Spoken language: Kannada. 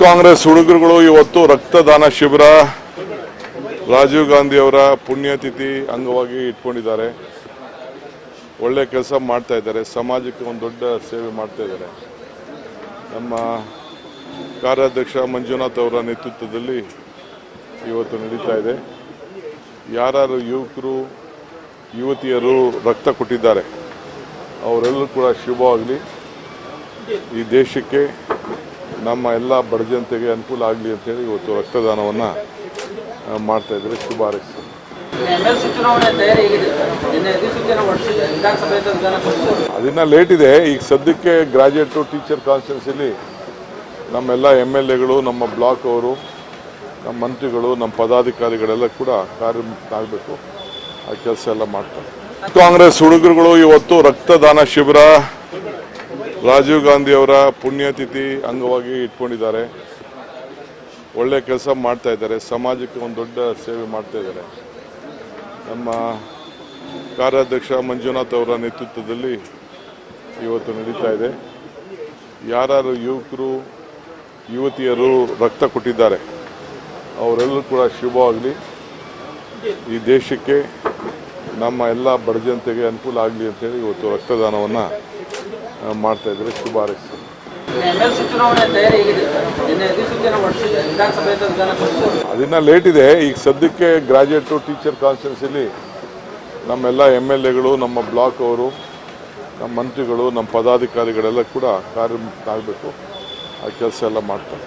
ಕಾಂಗ್ರೆಸ್ ಹುಡುಗರುಗಳು ಇವತ್ತು ರಕ್ತದಾನ ಶಿಬಿರ. ರಾಜೀವ್ ಗಾಂಧಿ ಅವರ ಪುಣ್ಯತಿಥಿ ಅಂಗವಾಗಿ ಇಟ್ಕೊಂಡಿದ್ದಾರೆ. ಒಳ್ಳೆ ಕೆಲಸ ಮಾಡ್ತಾ ಇದ್ದಾರೆ. ಸಮಾಜಕ್ಕೆ ಒಂದು ದೊಡ್ಡ ಸೇವೆ ಮಾಡ್ತಾ ಇದ್ದಾರೆ. ನಮ್ಮ ಕಾರ್ಯಾಧ್ಯಕ್ಷ ಮಂಜುನಾಥ್ ಅವರ ನೇತೃತ್ವದಲ್ಲಿ ಇವತ್ತು ನಡೀತಾ ಇದೆ. ಯಾರು ಯುವಕರು, ಯುವತಿಯರು ರಕ್ತ ಕೊಟ್ಟಿದ್ದಾರೆ, ಅವರೆಲ್ಲರೂ ಕೂಡ ಶುಭವಾಗಲಿ. ಈ ದೇಶಕ್ಕೆ ನಮ್ಮ ಎಲ್ಲ ಬಡ ಜನತೆಗೆ ಅನುಕೂಲ ಆಗಲಿ ಅಂತೇಳಿ ಇವತ್ತು ರಕ್ತದಾನವನ್ನು ಮಾಡ್ತಾ ಇದ್ದಾರೆ. ಶುಭ ಪರಿಷತ್ ಅದನ್ನ ಲೇಟ್ ಇದೆ. ಈಗ ಸದ್ಯಕ್ಕೆ ಗ್ರಾಜುಯೇಟು ಟೀಚರ್ ಕಾನ್ಸ್ಟಿಟ್ಯೂನ್ಸಿಲಿ ನಮ್ಮೆಲ್ಲ ಎಂ ಎಲ್ ಎಗಳು ನಮ್ಮ ಬ್ಲಾಕ್ ಅವರು ನಮ್ಮ ಮಂತ್ರಿಗಳು ನಮ್ಮ ಪದಾಧಿಕಾರಿಗಳೆಲ್ಲ ಕೂಡ ಕಾರ್ಯಮುಕ್ತ ಆಗಬೇಕು ಆ ಕೆಲಸ ಎಲ್ಲ ಮಾಡ್ತಾರೆ. ಕಾಂಗ್ರೆಸ್ ಹುಡುಗರುಗಳು ಇವತ್ತು ರಕ್ತದಾನ ಶಿಬಿರ ರಾಜೀವ್ ಗಾಂಧಿ ಅವರ ಪುಣ್ಯತಿಥಿ ಅಂಗವಾಗಿ ಇಟ್ಕೊಂಡಿದ್ದಾರೆ. ಒಳ್ಳೆ ಕೆಲಸ ಮಾಡ್ತಾ ಇದ್ದಾರೆ. ಸಮಾಜಕ್ಕೆ ಒಂದು ದೊಡ್ಡ ಸೇವೆ ಮಾಡ್ತಾ ಇದ್ದಾರೆ. ನಮ್ಮ ಕಾರ್ಯಾಧ್ಯಕ್ಷ ಮಂಜುನಾಥ್ ಅವರ ನೇತೃತ್ವದಲ್ಲಿ ಇವತ್ತು ನಡೀತಾ ಇದೆ. ಯಾರು ಯುವಕರು, ಯುವತಿಯರು ರಕ್ತ ಕೊಟ್ಟಿದ್ದಾರೆ, ಅವರೆಲ್ಲರೂ ಕೂಡ ಶುಭವಾಗಲಿ ಈ ದೇಶಕ್ಕೆ ನಮ್ಮ ಎಲ್ಲ ಬಡಜನತೆಗೆ ಅನುಕೂಲ ಆಗಲಿ ಅಂತೇಳಿ ಇವತ್ತು ರಕ್ತದಾನವನ್ನು ಮಾಡ್ತಾ ಇದ್ದಾರೆ ಶುಭ ಪರಿಷತ್ ಅದನ್ನ ಲೇಟ್ ಇದೆ. ಈಗ ಸದ್ಯಕ್ಕೆ ಗ್ರಾಜುಯೇಟು ಟೀಚರ್ ಕಾನ್ಸ್ಟಿಟ್ಯೂನ್ಸಿಲಿ ನಮ್ಮೆಲ್ಲ ಎಂ ಎಲ್ ಎಗಳು ನಮ್ಮ ಬ್ಲಾಕ್ ಅವರು ನಮ್ಮ ಮಂತ್ರಿಗಳು ನಮ್ಮ ಪದಾಧಿಕಾರಿಗಳೆಲ್ಲ ಕೂಡ ಕಾರ್ಯಮುಕ್ತ ಆಗಬೇಕು. ಆ ಕೆಲಸ ಎಲ್ಲ ಮಾಡ್ತಾರೆ.